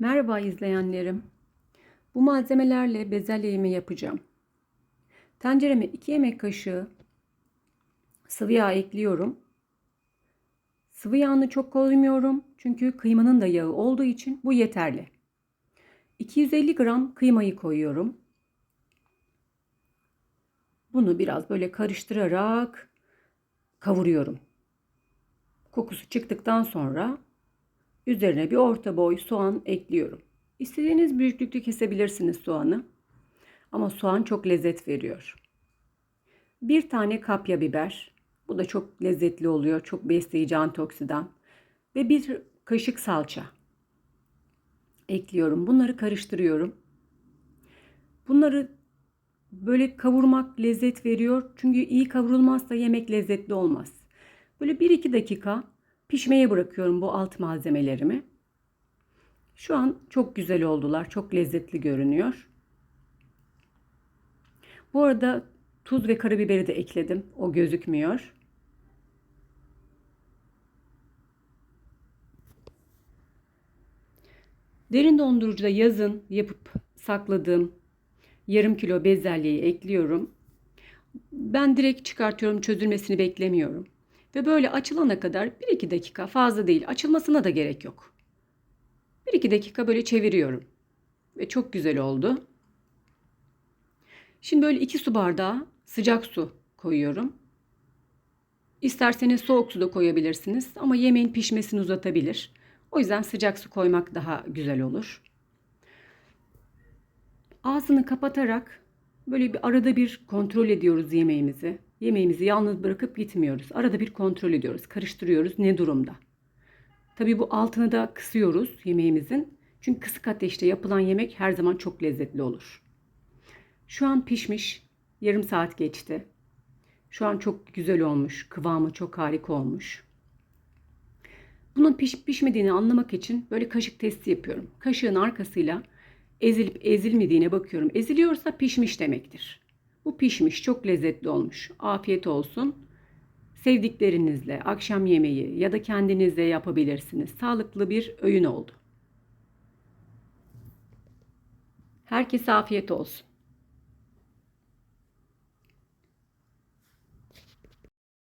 Merhaba izleyenlerim. Bu malzemelerle bezelye yapacağım. Tencereme 2 yemek kaşığı sıvı yağ ekliyorum. Sıvı yağını çok koymuyorum çünkü kıymanın da yağı olduğu için bu yeterli. 250 gram kıymayı koyuyorum. Bunu biraz böyle karıştırarak kavuruyorum. Kokusu çıktıktan sonra Üzerine bir orta boy soğan ekliyorum. İstediğiniz büyüklükte kesebilirsiniz soğanı. Ama soğan çok lezzet veriyor. Bir tane kapya biber. Bu da çok lezzetli oluyor. Çok besleyici antioksidan. Ve bir kaşık salça ekliyorum. Bunları karıştırıyorum. Bunları böyle kavurmak lezzet veriyor. Çünkü iyi kavrulmazsa yemek lezzetli olmaz. Böyle 1-2 dakika Pişmeye bırakıyorum bu alt malzemelerimi. Şu an çok güzel oldular. Çok lezzetli görünüyor. Bu arada tuz ve karabiberi de ekledim. O gözükmüyor. Derin dondurucuda yazın yapıp sakladığım yarım kilo bezelyeyi ekliyorum. Ben direkt çıkartıyorum çözülmesini beklemiyorum. Ve böyle açılana kadar 1-2 dakika fazla değil açılmasına da gerek yok. 1-2 dakika böyle çeviriyorum. Ve çok güzel oldu. Şimdi böyle 2 su bardağı sıcak su koyuyorum. İsterseniz soğuk su da koyabilirsiniz ama yemeğin pişmesini uzatabilir. O yüzden sıcak su koymak daha güzel olur. Ağzını kapatarak böyle bir arada bir kontrol ediyoruz yemeğimizi. Yemeğimizi yalnız bırakıp gitmiyoruz. Arada bir kontrol ediyoruz, karıştırıyoruz ne durumda. Tabii bu altını da kısıyoruz yemeğimizin. Çünkü kısık ateşte yapılan yemek her zaman çok lezzetli olur. Şu an pişmiş. Yarım saat geçti. Şu an çok güzel olmuş. Kıvamı çok harika olmuş. Bunun pişip pişmediğini anlamak için böyle kaşık testi yapıyorum. Kaşığın arkasıyla ezilip ezilmediğine bakıyorum. Eziliyorsa pişmiş demektir. Bu pişmiş, çok lezzetli olmuş. Afiyet olsun. Sevdiklerinizle akşam yemeği ya da kendinizle yapabilirsiniz. Sağlıklı bir öğün oldu. Herkese afiyet olsun.